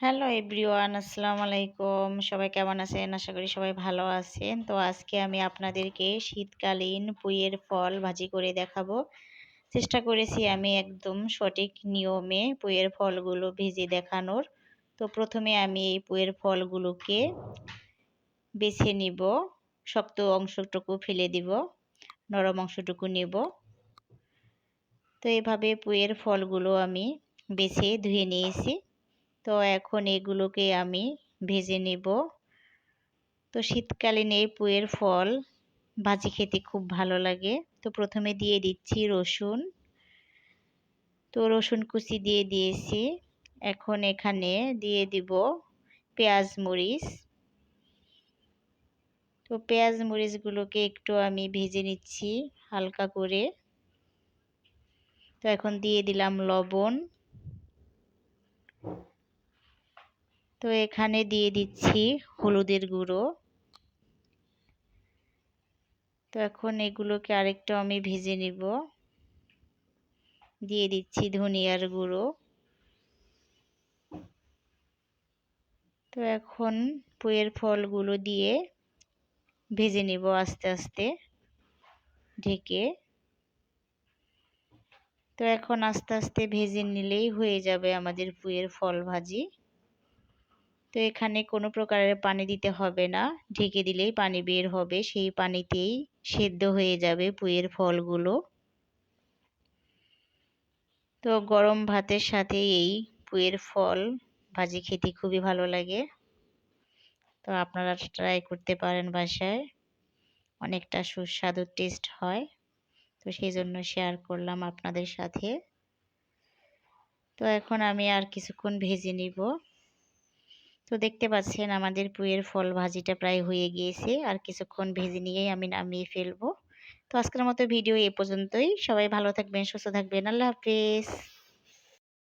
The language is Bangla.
হ্যালো এভরিওয়ান, আসসালামু আলাইকুম। সবাই কেমন আছেন? আশা করি সবাই ভালো আছেন। তো আজকে আমি আপনাদেরকে শীতকালীন পুইয়ের ফল ভাজি করে দেখাবো। চেষ্টা করেছি আমি একদম সঠিক নিয়মে পুইয়ের ফলগুলো ভেজে দেখানোর। তো প্রথমে আমি এই পুইয়ের ফলগুলোকে বেছে নিব। শক্ত অংশটুকু ফেলে দিব, নরম অংশটুকু নেব। তো এভাবে পুইয়ের ফলগুলো আমি বেছে ধুয়ে নিয়েছি। তো এখন এগুলোকে আমি ভেজে নেব। তো শীতকালীন এই পুয়ের ফল ভাজি খেতে খুব ভালো লাগে। তো প্রথমে দিয়ে দিচ্ছি রসুন। তো রসুন কুচি দিয়ে দিয়েছি। এখন এখানে দিয়ে দিব পেঁয়াজ মরিচ। তো পেঁয়াজ মরিচগুলোকে একটু আমি ভেজে নিচ্ছি হালকা করে। তো এখন দিয়ে দিলাম লবণ। তো এখানে দিয়ে দিচ্ছি হলুদের গুঁড়ো। তো এখন এগুলোকে আরেকটু আমি ভেজে নিব। দিয়ে দিচ্ছি ধনিয়ার গুঁড়ো। তো এখন পুয়ের ফলগুলো দিয়ে ভেজে নিব আস্তে আস্তে ঢেকে। তো এখন আস্তে আস্তে ভেজে নিলেই হয়ে যাবে আমাদের পুয়ের ফল ভাজি। তো এখানে কোনো প্রকারের পানি দিতে হবে না। ঢেকে দিলেই পানি বের হবে, সেই পানিতেই সেদ্ধ হয়ে যাবে পুয়ের ফলগুলো। তো গরম ভাতের সাথে এই পুয়ের ফল ভাজি খেতে খুবই ভালো লাগে। তো আপনারা ট্রাই করতে পারেন বাসায়। অনেকটা সুস্বাদু টেস্ট হয়। তো সেই জন্য শেয়ার করলাম আপনাদের সাথে। তো এখন আমি আর কিছুক্ষণ ভেজে নিব। তো দেখতে পাচ্ছেন আমাদের পুয়ের ফল ভাজিটা প্রায় হয়ে গিয়েছে। আর কিছুক্ষণ ভেজে নিয়েই আমি নামিয়ে ফেলব। তো আজকের মতো ভিডিও এ পর্যন্তই। সবাই ভালো থাকবেন, সুস্থ থাকবেন। আল্লাহ হাফেজ।